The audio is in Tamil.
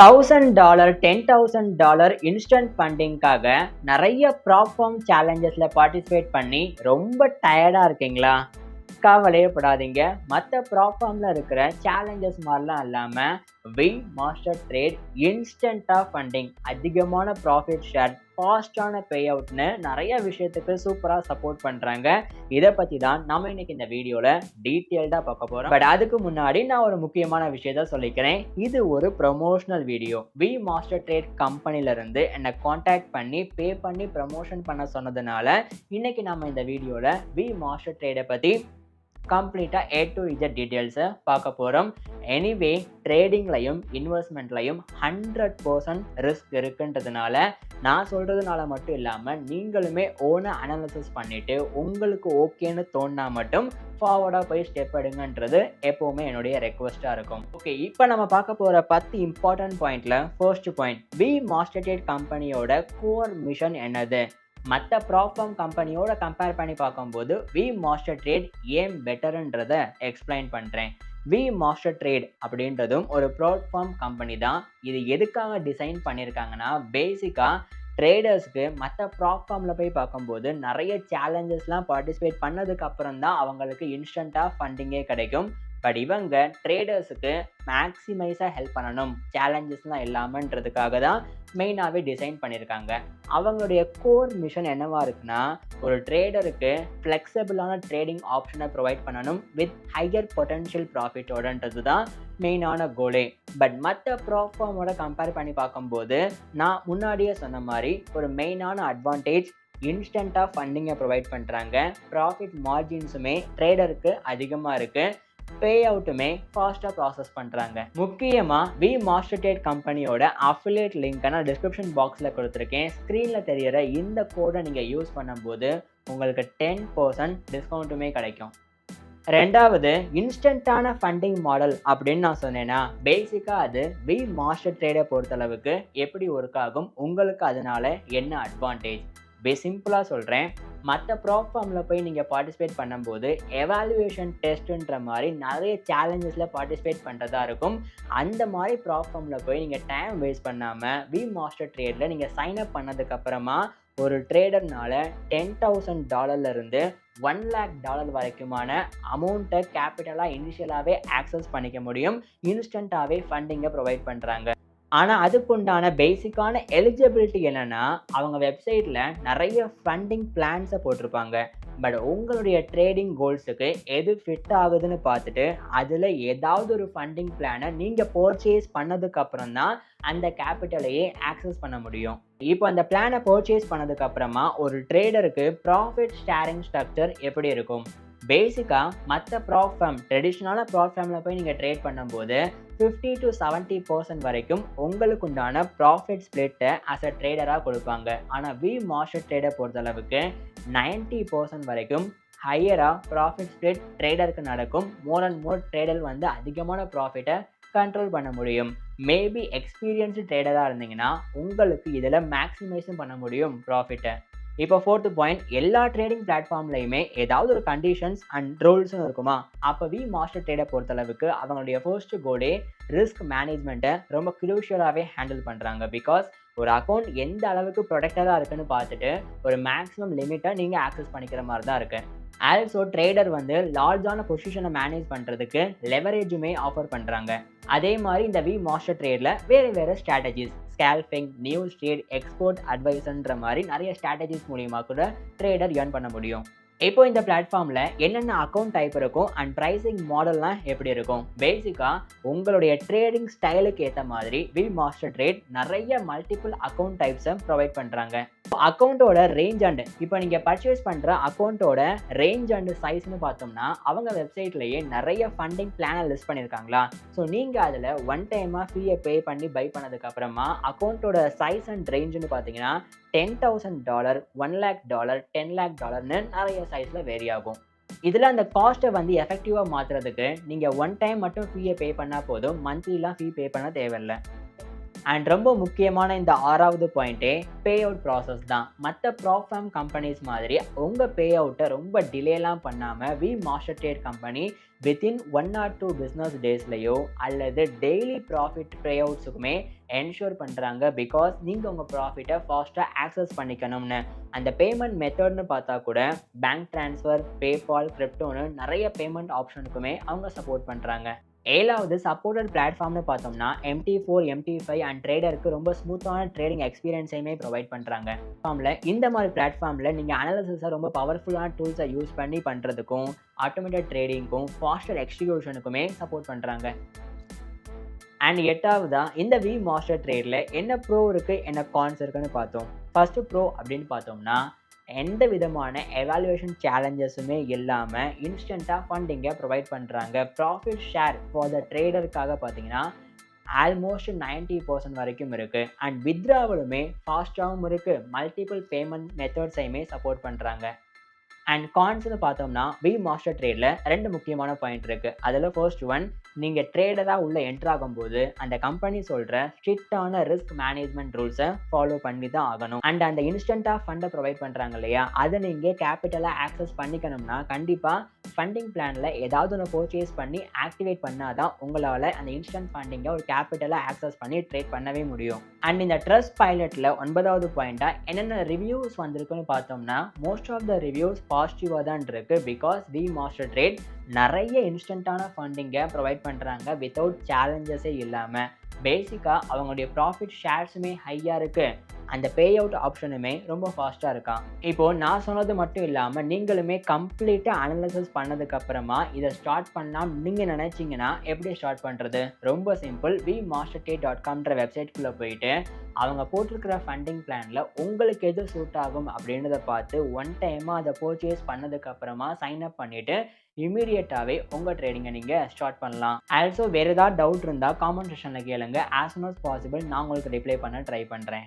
Thousand dollar ten thousand dollar instant ஃபண்டிங்காக நிறைய ப்ராப்ஃபார்ம் சேலஞ்சஸில் பார்ட்டிசிபேட் பண்ணி ரொம்ப டயர்டாக இருக்கீங்களா? கவலையே படாதீங்க. மற்ற ப்ராப்ஃபார்மில் இருக்கிற சேலஞ்சஸ் மாதிரிலாம் இல்லாமல் வி மாஸ்டர் ட்ரேட் இன்ஸ்டண்ட்டாக ஃபண்டிங் அதிகமான ப்ராஃபிட் ஷேர் ஃபாஸ்டான பே அவுட்னு நிறைய விஷயத்துக்கு சூப்பராக சப்போர்ட் பண்ணுறாங்க இதை பற்றி தான் நம்ம இன்னைக்கு இந்த வீடியோவில் டீட்டெயில்டாக பார்க்க போகிறோம் பட் அதுக்கு முன்னாடி நான் ஒரு முக்கியமான விஷயத்த சொல்லிக்கிறேன். இது ஒரு promotional video V master trade கம்பெனிலேருந்து என்னை காண்டாக்ட் பண்ணி பே பண்ணி ப்ரமோஷன் பண்ண சொன்னதுனால இன்னைக்கு நம்ம இந்த வீடியோவில் வி மாஸ்டர் ட்ரேடை பற்றி கம்ப்ளீட்டாக ஏ டு இஜட் டீட்டெயில்ஸை பார்க்க போகிறோம் எனிவே ட்ரேடிங்லையும் இன்வெஸ்ட்மெண்ட்லையும் ஹண்ட்ரட் பர்சன்ட் ரிஸ்க் இருக்குன்றதுனால நான் சொல்கிறதுனால மட்டும் இல்லாமல் நீங்களுமே ஓனாக அனாலிசிஸ் பண்ணிவிட்டு உங்களுக்கு ஓகேன்னு தோணுனா மட்டும் ஃபார்வர்டாக போய் ஸ்டெப் எடுங்கன்றது எப்போவுமே என்னுடைய ரெக்வஸ்ட்டாக இருக்கும். ஓகே இப்போ நம்ம பார்க்க போகிற பத்து இம்பார்ட்டன்ட் பாயிண்டில் ஃபர்ஸ்ட் பாயிண்ட் வி மாஸ்டர்டேட் கம்பெனியோட கோர் மிஷன் என்னது? மற்ற ப்ராப்ளம் கம்பெனியோட கம்பேர் பண்ணி பார்க்கும்போது வி மாஸ்டர் ட்ரேட் ஏன் பெட்டருன்றத எக்ஸ்பிளைன் பண்ணுறேன் வி மாஸ்டர் ட்ரேட் அப்படின்றதும் ஒரு ப்ளாட்ஃபார்ம் கம்பெனி தான். இது எதுக்காக டிசைன் பண்ணியிருக்காங்கன்னா பேசிக்காக ட்ரேடர்ஸ்க்கு மற்ற ப்ளாட்ஃபார்மில் போய் பார்க்கும்போது நிறைய சேலஞ்சஸ்லாம் பார்ட்டிசிபேட் பண்ணதுக்கப்புறம் தான் அவங்களுக்கு இன்ஸ்டண்ட்டாக ஃபண்டிங்கே கிடைக்கும். பட் இவங்க ட்ரேடர்ஸுக்கு மேக்ஸிமைஸாக ஹெல்ப் பண்ணணும் சேலஞ்சஸ்லாம் இல்லாமன்றதுக்காக தான் மெயினாகவே டிசைன் பண்ணியிருக்காங்க அவங்களுடைய கோர் மிஷன் என்னவாக இருக்குன்னா ஒரு ட்ரேடருக்கு ஃப்ளெக்சபிளான ட்ரேடிங் ஆப்ஷனை ப்ரொவைட் பண்ணணும் வித் ஹையர் பொட்டன்ஷியல் ப்ராஃபிட்டோடன்றது தான் மெயினான கோலே பட் மற்ற ப்ராஃபார்மோட கம்பேர் பண்ணி பார்க்கும்போது நான் முன்னாடியே சொன்ன மாதிரி ஒரு மெயினான அட்வான்டேஜ் இன்ஸ்டண்ட்டாக ஃபண்டிங்கை ப்ரொவைட் பண்ணுறாங்க ப்ராஃபிட் மார்ஜின்ஸுமே ட்ரேடருக்கு அதிகமாக இருக்குது பே அவுட்டுமே ஃபாஸ்ட்டாக ப்ராசஸ் பண்ணுறாங்க முக்கியமாக வி மாஸ்டர்டேட் கம்பெனியோட அஃபிலேட் லிங்க்கை நான் டிஸ்கிரிப்ஷன் பாக்ஸில் கொடுத்துருக்கேன். ஸ்க்ரீனில் தெரியிற இந்த கோடை நீங்கள் யூஸ் பண்ணும்போது உங்களுக்கு டென் பர்சன்ட் டிஸ்கவுண்ட்டுமே கிடைக்கும். ரெண்டாவது இன்ஸ்டண்ட்டான ஃபண்டிங் மாடல் அப்படின்னு நான் சொன்னேன்னா பேசிக்காக அது வி மாஸ்டர் ட்ரேடை பொறுத்தளவுக்கு எப்படி ஒர்க் ஆகும் உங்களுக்கு அதனால என்ன அட்வான்டேஜ் பே சிம்பிளாக சொல்கிறேன் மற்ற ப்ராஃபார்மில் போய் நீங்கள் பார்ட்டிசிபேட் பண்ணும்போது எவாலுவேஷன் டெஸ்ட்டுன்ற மாதிரி நிறைய சேலஞ்சஸில் பார்ட்டிசிபேட் பண்ணுறதா இருக்கும். அந்த மாதிரி ப்ராஃபார்மில் போய் நீங்கள் டைம் வேஸ்ட் பண்ணாமல் வி மாஸ்டர் ட்ரேடில் நீங்கள் சைன் அப் பண்ணதுக்கப்புறமா ஒரு ட்ரேடர்னால டென் தௌசண்ட் டாலர்லேருந்து ஒன் லேக் டாலர் வரைக்குமான அமௌண்ட்டை கேபிட்டலாக இனிஷியலாகவே ஆக்சஸ் பண்ணிக்க முடியும். இன்ஸ்டண்ட்டாகவே ஃபண்டிங்கை ப்ரொவைட் பண்ணுறாங்க ஆனால் அதுக்குண்டான பேசிக்கான எலிஜிபிலிட்டி என்னென்னா அவங்க வெப்சைட்டில் நிறைய ஃபண்டிங் பிளான்ஸை போட்டிருப்பாங்க. பட் உங்களுடைய ட்ரேடிங் கோல்ஸுக்கு எது ஃபிட் ஆகுதுன்னு பார்த்துட்டு அதில் ஏதாவது ஒரு ஃபண்டிங் பிளானை நீங்கள் பர்ச்சேஸ் பண்ணதுக்கப்புறம் தான் அந்த கேபிட்டலையே ஆக்சஸ் பண்ண முடியும். இப்போ அந்த பிளானை பர்ச்சேஸ் பண்ணதுக்கப்புறமா ஒரு ட்ரேடருக்கு ப்ராஃபிட் ஷேரிங் ஸ்ட்ரக்சர் எப்படி இருக்கும்? பேசிக்காக மற்ற ப்ராஃபம் ட்ரெடிஷ்னலான ப்ராஃபமில் போய் நீங்கள் ட்ரேட் பண்ணும்போது ஃபிஃப்டி டு செவன்ட்டி பர்சன்ட் வரைக்கும் உங்களுக்கு உண்டான ப்ராஃபிட் ஸ்ப்ளிட்டை அஸ் அ ட்ரேடராக கொடுப்பாங்க. ஆனால் வி மார்ஷட் ட்ரேடர் பொறுத்தளவுக்கு நைன்ட்டி பர்சன்ட் வரைக்கும் ஹையராக ப்ராஃபிட் ஸ்ப்ளிட் ட்ரேடருக்கு நடக்கும். மோர் அண்ட் மோர் ட்ரேடர் வந்து அதிகமான ப்ராஃபிட்டை கண்ட்ரோல் பண்ண முடியும். மேபி எக்ஸ்பீரியன்ஸ்டு ட்ரேடராக இருந்தீங்கன்னா உங்களுக்கு இதில் மேக்ஸிமைஸும் பண்ண முடியும் ப்ராஃபிட்டை இப்போ ஃபோர்த் பாயிண்ட் எல்லா ட்ரேடிங் பிளாட்ஃபார்ம்லையுமே ஏதாவது ஒரு கண்டிஷன்ஸ் அண்ட் ரூல்ஸும் இருக்குமா? அப்போ வி மாஸ்டர் ட்ரேடை பொறுத்தளவுக்கு அவங்களுடைய ஃபர்ஸ்ட் கோலே ரிஸ்க் மேனேஜ்மெண்ட்டை ரொம்ப க்ளூஷியலாகவே ஹேண்டில் பண்ணுறாங்க பிகாஸ் ஒரு அக்கௌண்ட் எந்த அளவுக்கு ப்ரொடக்டடாக இருக்குன்னு பார்த்துட்டு ஒரு மேக்ஸிமம் லிமிட்டை நீங்கள் ஆக்சஸ் பண்ணிக்கிற மாதிரி தான் இருக்குது ஆல்சோ ட்ரேடர் வந்து லார்ஜான பொசிஷனை மேனேஜ் பண்ணுறதுக்கு லெவரேஜுமே ஆஃபர் பண்ணுறாங்க அதே மாதிரி இந்த வி மாஸ்டர் ட்ரேடில் வேறு வேறு strategies scalping new trade export அட்வைஸ்ன்ற மாதிரி நிறைய ஸ்ட்ராட்டஜிஸ் மூலியமாக கூட ட்ரேடர் ஏர்ன் பண்ண முடியும். இப்போ இந்த பிளாட்ஃபார்மில் என்னென்ன அக்கௌண்ட் டைப் இருக்கும் அண்ட் ப்ரைஸிங் மாடல்லாம் எப்படி இருக்கும் பேசிக்காக உங்களுடைய ட்ரேடிங் ஸ்டைலுக்கு ஏற்ற மாதிரி வி மாஸ்டர் ட்ரேட் நிறைய மல்டிபிள் அக்கௌண்ட் டைப்ஸை ப்ரொவைட் பண்ணுறாங்க அக்கௌண்ட்டோட ரேஞ்ச் அண்டு இப்போ நீங்கள் பர்ச்சேஸ் பண்ணுற அக்கௌண்ட்டோட ரேஞ்ச் அண்டு சைஸ்னு பார்த்தோம்னா அவங்க வெப்சைட்லேயே நிறைய ஃபண்டிங் பிளானை லிஸ்ட் பண்ணியிருக்காங்களா ஸோ நீங்கள் அதில் ஒன் டைமாக ஃபீயை பே பண்ணி பை பண்ணதுக்கப்புறமா அக்கௌண்ட்டோட சைஸ் அண்ட் ரேஞ்சுன்னு பார்த்தீங்கன்னா ten thousand dollar one lakh dollar ten lakh டாலர்னு நிறைய சைஸில் வேரி ஆகும். இதில் அந்த காஸ்ட்டை வந்து எஃபெக்டிவாக மாற்றுறதுக்கு நீங்கள் ஒன் டைம் மட்டும் ஃபீயை பே பண்ணால் போதும். மந்த்லிலாம் ஃபீ பே பண்ண தேவையில்லை. அண்ட் ரொம்ப முக்கியமான இந்த ஆறாவது பாயிண்ட்டே பே அவுட் ப்ராசஸ் தான். மற்ற ப்ராஃபார்ம் கம்பெனிஸ் மாதிரி உங்கள் பே அவுட்டை ரொம்ப டிலேலாம் பண்ணாமல் V master trade company within one or two business டேஸ்லையோ அல்லது டெய்லி ப்ராஃபிட் பே அவுட்ஸுக்குமே என்ஷூர் பண்ணுறாங்க பிகாஸ் நீங்கள் உங்கள் ப்ராஃபிட்டை ஃபாஸ்ட்டாக ஆக்சஸ் பண்ணிக்கணும்னு. அந்த பேமெண்ட் மெத்தட்னு பார்த்தா கூட பேங்க் ட்ரான்ஸ்ஃபர் பேபால் கிரிப்டோன்னு நிறைய பேமெண்ட் ஆப்ஷனுக்குமே அவங்க சப்போர்ட் பண்ணுறாங்க ஏழாவது சப்போர்ட்டட் பிளாட்ஃபார்ம்னு பார்த்தோம்னா MT four MT five and ட்ரேடருக்கு ரொம்ப ஸ்மூத்தான ட்ரேடிங் எக்ஸ்பீரியன்ஸையுமே ப்ரொவைட் பண்ணுறாங்க ஃபார்மில் இந்த மாதிரி பிளாட்ஃபார்மில் நீங்கள் அனாலிசிஸை ரொம்ப பவர்ஃபுல்லான டூல்ஸை யூஸ் பண்ணி பண்ணுறதுக்கும் ஆட்டோமேட்டட் ட்ரேடிங்க்கும் ஃபாஸ்டர் எக்ஸிக்யூஷனுக்குமே சப்போர்ட் பண்ணுறாங்க அண்ட் எட்டாவதா இந்த வி மாஸ்டர் ட்ரேடில் என்ன ப்ரோ இருக்குது என்ன கான்ஸ் இருக்குன்னு பார்த்தோம். ஃபஸ்ட்டு ப்ரோ அப்படின்னு பார்த்தோம்னா எந்த விதமான எவாலுவேஷன் சேலஞ்சஸுமே இல்லாமல் இன்ஸ்டண்ட்டாக ஃபண்டிங்கை ப்ரொவைட் பண்ணுறாங்க ப்ராஃபிட் ஷேர் ஃபார் த ட்ரேடருக்காக பார்த்தீங்கன்னா ஆல்மோஸ்ட் நைன்ட்டி பர்சன்ட் வரைக்கும் இருக்குது அண்ட் வித்ராவலுமே ஃபாஸ்ட்டாகவும் இருக்குது மல்டிபிள் பேமெண்ட் மெத்தட்ஸையுமே சப்போர்ட் பண்ணுறாங்க அண்ட் கான்ஸ்னு பார்த்தோம்னா பி மாஸ்டர் ட்ரேடில் ரெண்டு முக்கியமான பாயிண்ட் இருக்குது அதில் ஃபர்ஸ்ட் ஒன் நீங்கள் ட்ரேடராக உள்ளே என்ட்ரு ஆகும்போது அந்த கம்பெனி சொல்கிற ஸ்ட்ரிக்டான ரிஸ்க் மேனேஜ்மெண்ட் ரூல்ஸை ஃபாலோ பண்ணி தான் ஆகணும். அண்ட் அந்த இன்ஸ்டண்ட்டாக ஃபண்டை ப்ரொவைட் பண்ணுறாங்க இல்லையா? அதை நீங்கள் கேபிட்டலாக ஆக்சஸ் பண்ணிக்கணும்னா கண்டிப்பாக ஃபண்டிங் பிளானில் ஏதாவது ஒன்று பர்ச்சேஸ் பண்ணி ஆக்டிவேட் பண்ணால் தான் உங்களால் அந்த இன்ஸ்டன்ட் ஃபண்டிங்கை ஒரு கேபிட்டலாக ஆக்சஸ் பண்ணி ட்ரேட் பண்ணவே முடியும். அண்ட் இந்த ட்ரஸ்ட் பைலட்டில் ஒன்பதாவது பாயிண்ட்டாக என்னென்ன ரிவ்யூஸ் வந்திருக்குன்னு பார்த்தோம்னா மோஸ்ட் ஆஃப் த ரிவ்யூஸ் பாசிட்டிவாக தான் இருக்குது பிகாஸ் வி மாஸ்டர் ட்ரேட் நிறைய இன்ஸ்டண்ட்டான ஃபண்டிங்கை ப்ரொவைட் பண்ணுறாங்க வித்தவுட் சேலஞ்சஸே இல்லாமல் பேசிக்காக அவங்களுடைய ப்ராஃபிட் ஷேர்ஸுமே ஹையாக இருக்குது அந்த பே அவுட் ஆப்ஷனுமே ரொம்ப ஃபாஸ்ட்டாக இருக்கான் இப்போது நான் சொன்னது மட்டும் இல்லாமல் நீங்களுமே கம்ப்ளீட்டாக அனலிசிஸ் பண்ணதுக்கப்புறமா இதை ஸ்டார்ட் பண்ணலாம் நீங்கள் நினச்சிங்கன்னா எப்படி ஸ்டார்ட் பண்ணுறது ரொம்ப simple V master day dot காம்ன்ற வெப்சைட்குள்ளே போயிட்டு அவங்க போட்டிருக்கிற ஃபண்டிங் பிளானில் உங்களுக்கு எது சூட் ஆகும் அப்படின்றத பார்த்து ஒன் டைமாக அதை பர்ச்சேஸ் பண்ணதுக்கப்புறமா சைன் அப் பண்ணிவிட்டு இமீடியட்டாகவே உங்கள் ட்ரேடிங்கை நீங்கள் ஸ்டார்ட் பண்ணலாம். ஆல்சோ வேறு ஏதாவது டவுட் இருந்தால் காமெண்ட் செஷனில் கேளுங்க. ஆஸ் சூன் அஸ் பாசிபிள் நான் உங்களுக்கு ரிப்ளை பண்ண ட்ரை பண்ணுறேன்